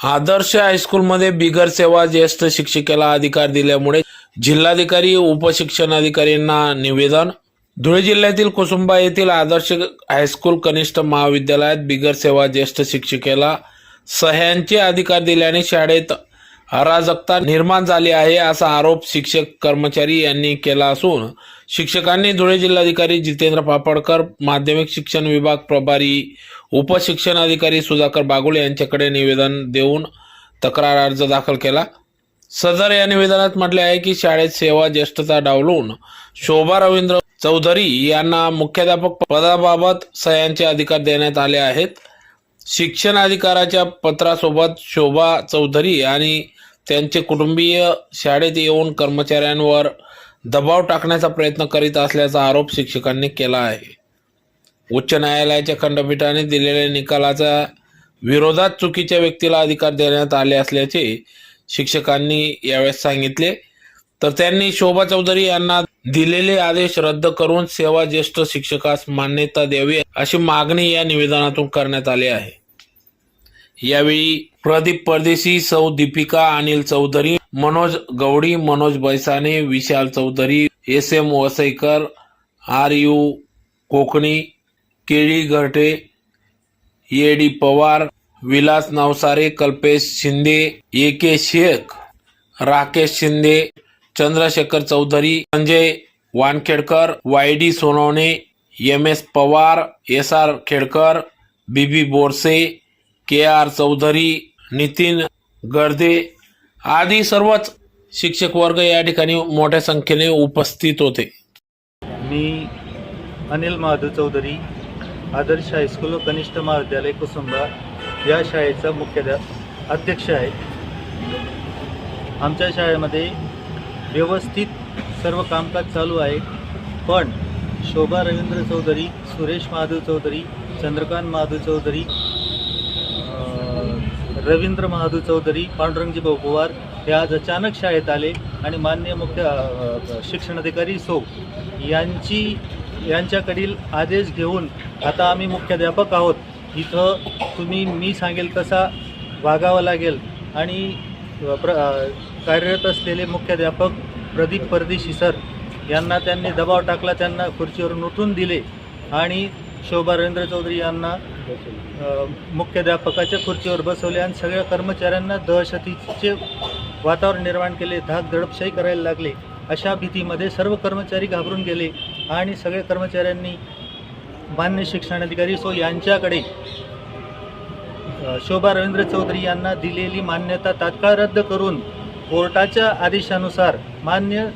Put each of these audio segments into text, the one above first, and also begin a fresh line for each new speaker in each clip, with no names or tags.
आदर्श हायस्कूलमध्ये बिगर सेवा ज्येष्ठ शिक्षिकेला अधिकार दिल्यामुळे जिल्हाधिकारी उपशिक्षणाधिकाऱ्यांना निवेदन. धुळे जिल्ह्यातील कुसुंबा येथील आदर्श हायस्कूल कनिष्ठ महाविद्यालयात बिगर सेवा ज्येष्ठ शिक्षिकेला सह्यांचे अधिकार दिल्याने शाळेत अराजकता निर्माण झाली आहे असा आरोप शिक्षक कर्मचारी यांनी केला असून शिक्षकांनी धुळे जिल्हाधिकारी जितेंद्र पापडकर माध्यमिक शिक्षण विभाग प्रभारी उपशिक्षण अधिकारी सुधाकर बागुळे यांच्याकडे निवेदन देऊन तक्रार अर्ज दाखल केला. सदर या निवेदनात म्हटले आहे की शाळेत सेवा ज्येष्ठता डावलून शोभा रवींद्र चौधरी यांना मुख्याध्यापक पदाबाबत सह्यांचे अधिकार देण्यात आले आहेत. शिक्षण अधिकाराच्या पत्रासोबत शोभा चौधरी आणि त्यांचे कुटुंबीय शाळेत येऊन कर्मचाऱ्यांवर दबाव टाकण्याचा प्रयत्न करीत असल्याचा आरोप शिक्षकांनी केला आहे. उच्च न्यायालयाच्या खंडपीठाने दिलेल्या निकालाचा विरोधात चुकीच्या व्यक्तीला अधिकार देण्यात आले असल्याचे शिक्षकांनी यावेळेस सांगितले. तर त्यांनी शोभा चौधरी यांना दिलेले आदेश रद्द करून सेवा ज्येष्ठ शिक्षकास मान्यता द्यावी अशी मागणी या निवेदनातून करण्यात आली आहे. यावेळी प्रदीप परदेशी सौ Deepika Anil Chaudhari Manoj Gawadi Manoj Baisane Vishal Chaudhari S M Vasaikar R U Kokani Keli Gharte A D Pawar Vilas Navsare Kalpesh Shinde A K Shaikh Rakesh Shinde Chandrashekhar Chaudhari Sanjay Wankhedkar Y D Sonawane M S Pawar S R Khedkar B B Borse K R Chaudhari Nitin Garde आदी सर्वच शिक्षक वर्ग या ठिकाणी मोठ्या संख्येने उपस्थित होते.
मी अनिल महादू चौधरी आदर्श हायस्कूल व कनिष्ठ महाविद्यालय कुसुंबा या शाळेचा मुख्याध्या अध्यक्ष आहे. आमच्या शाळेमध्ये व्यवस्थित सर्व कामकाज चालू आहे. पण शोभा रवींद्र चौधरी सुरेश महादेव चौधरी चंद्रकांत महादेव चौधरी रवींद्र महादू चौधरी पांडुरंगजी भाऊ पवार हे आज अचानक शाळेत आले आणि मान्य मुख्य शिक्षणाधिकारी सो यांची यांच्याकडील आदेश घेऊन आता आम्ही मुख्याध्यापक आहोत. इथं तुम्ही मी सांगेल तसा वागावं लागेल आणि प्र कार्यरत असलेले मुख्याध्यापक प्रदीप परदेशी सर यांना त्यांनी दबाव टाकला त्यांना खुर्चीवरून उठून दिले आणि शोभा रवींद्र चौधरी यांना मुख्याध्यापकाच्या खुर्चीवर बसवले आणि सगळ्या कर्मचाऱ्यांना दहशतीचे वातावरण निर्माण केले धाक दडपशाही करायला लागले. अशा भीतीमध्ये सर्व कर्मचारी घाबरून गेले आणि सगळ्या कर्मचाऱ्यांनी मान्य शिक्षणाधिकारी सो यांच्याकडे शोभा रवींद्र चौधरी यांना दिलेली मान्यता तात्काळ रद्द करून कोर्टाच्या आदेशानुसार मान्य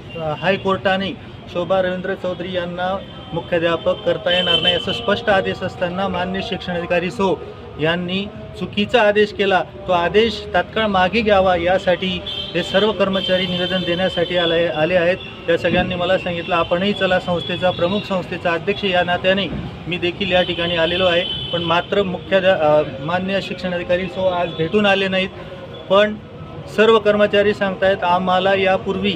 हायकोर्टाने शोभा रवींद्र चौधरी यांना मुख्याध्यापक करता येणार नाही असं स्पष्ट आदेश असताना मान्य शिक्षणाधिकारी सो यांनी चुकीचा आदेश केला. तो आदेश तात्काळ मागे घ्यावा यासाठी हे सर्व कर्मचारी निवेदन देण्यासाठी आले आले आहेत. त्या सगळ्यांनी मला सांगितलं आपणही चला संस्थेचा प्रमुख संस्थेचा अध्यक्ष या नात्याने. मी देखील या ठिकाणी आलेलो आहे. पण मात्र मुख्याध्या मान्य शिक्षणाधिकारी सो आज भेटून आले नाहीत. पण सर्व कर्मचारी सांगतायत आम्हाला यापूर्वी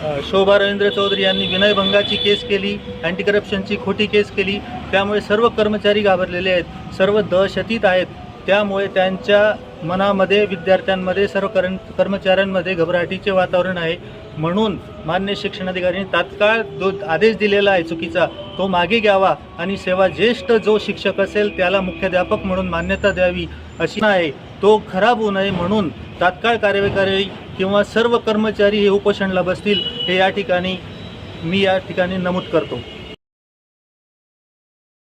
शोभा रवींद्र चौधरी यांनी विनयभंगाची केस केली अँटी करप्शनची खोटी केस केली त्यामुळे सर्व कर्मचारी घाबरलेले आहेत सर्व दहशतीत आहेत. त्यामुळे त्यांच्या मनामध्ये विद्यार्थ्यांमध्ये सर्व कर कर्मचाऱ्यांमध्ये घबराटीचे वातावरण आहे. म्हणून मान्य शिक्षणाधिकाऱ्यांनी तात्काळ जो आदेश दिलेला आहे चुकीचा तो मागे घ्यावा आणि सेवा ज्येष्ठ जो शिक्षक असेल त्याला मुख्याध्यापक म्हणून मान्यता द्यावी अशी आहे. तो खराब होऊ नये म्हणून तात्काळ कार्यकारी किंवा सर्व कर्मचारी हे उपोषणला बसतील हे या ठिकाणी मी या ठिकाणी नमूद करतो.